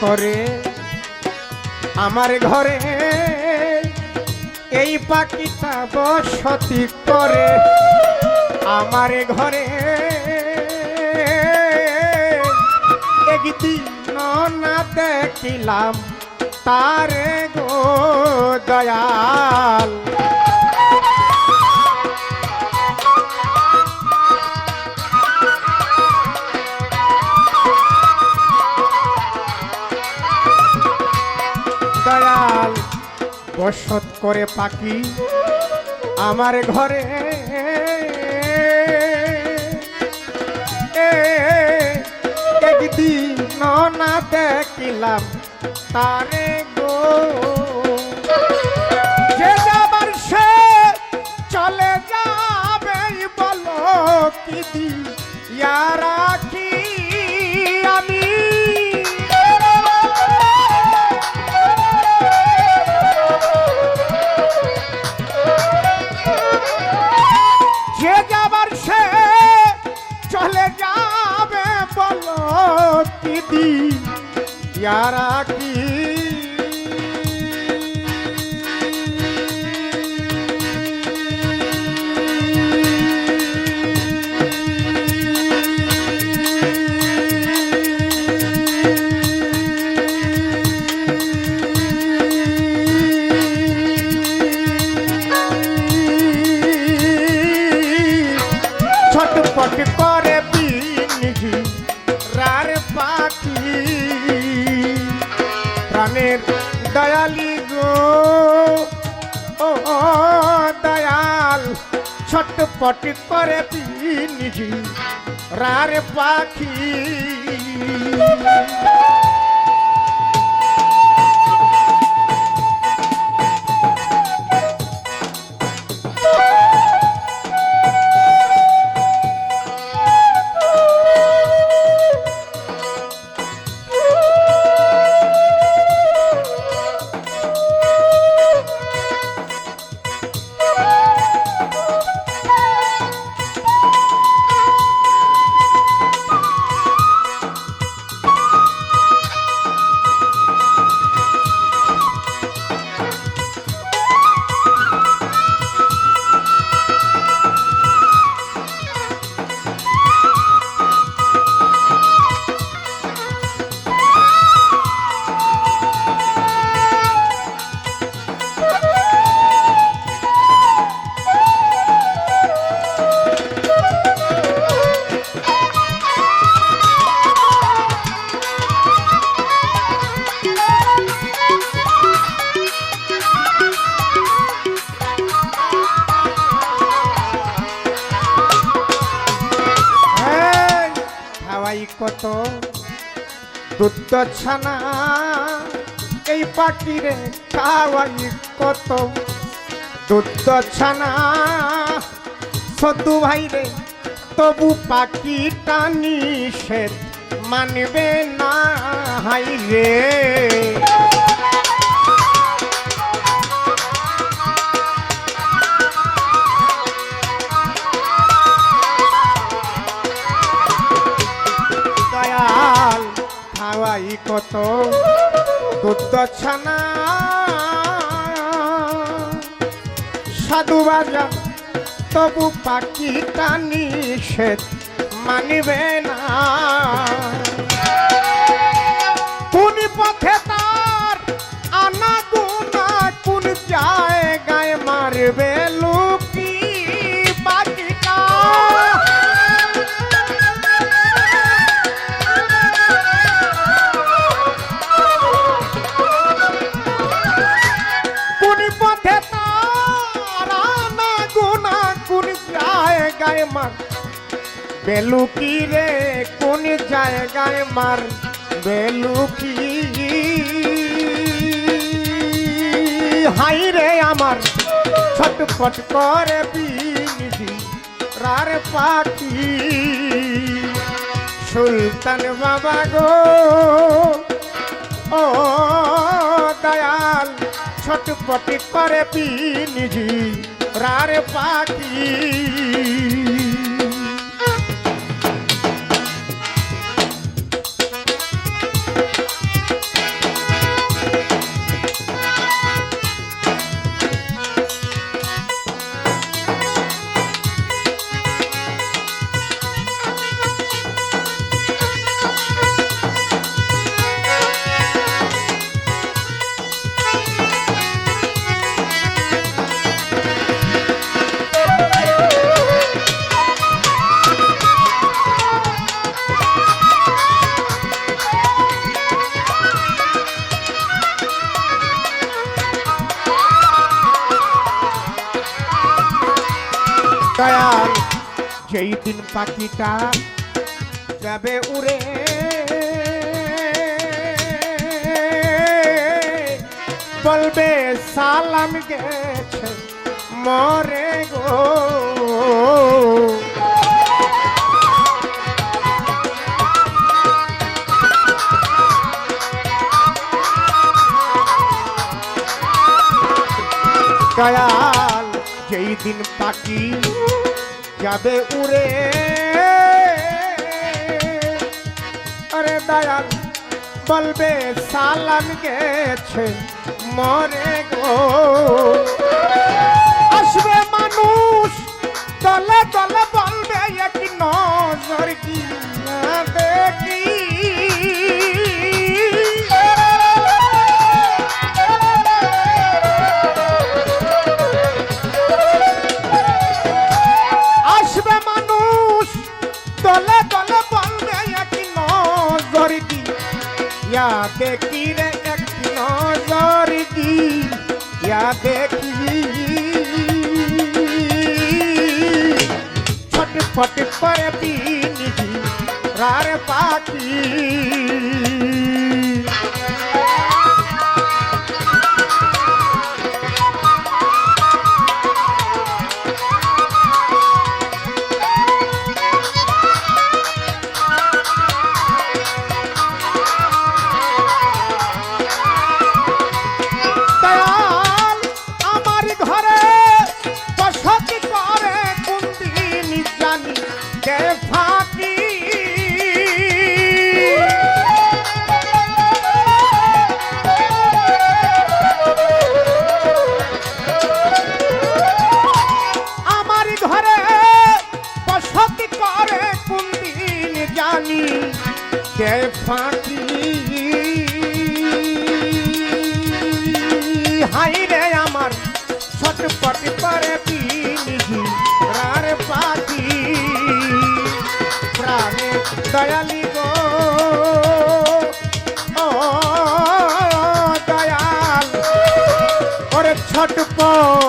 করে আমার ঘরে এই পাখিটা বসতি করে আমার ঘরে। একদিন না দেখিলাম তারে গো দয়াল। দয়াল বসত করে পাখি আমার ঘরে। একদিন না দেখিলাম তারে দয়াল ছটপট করে বিনিজি রার পাখি। কত দুধ ছানা, এই পাখিরে খাওয়াই কত দুধ ছানা। সদু ভাই রে তবু পাখিটা নিষেধ মানবে না হাই রে খাওয়াই কত দুধ ছানা। সাধু বাজা তবু পাখি টানি সে মানিবে না। বেলুকি রে, কোন জায়গায় মার বেলুকি? হাই রে আমার, ছটপট করে বিনিধি রার পাখি। সুলতান বাবা গো, ও দয়াল, ছটপটি করে পিনিজি রার পাখি। দয়াল যেই দিন পাখিটা যাবে উড়ে। বলবে সালাম গেছে মরে গো। দয়াল যেই দিন পাখি যাবে উড়ে। আরে দয়াল বলবে সালাম গেছে মরে। ইয়া দেখি রে এক নজর দি? ইয়া দেখি ছটফট করে দিন রার পাখি। ছটপট করে বিনিহি রার পাখি। প্রাণে দয়ালি গো। ও দয়াল ওরে ছটপট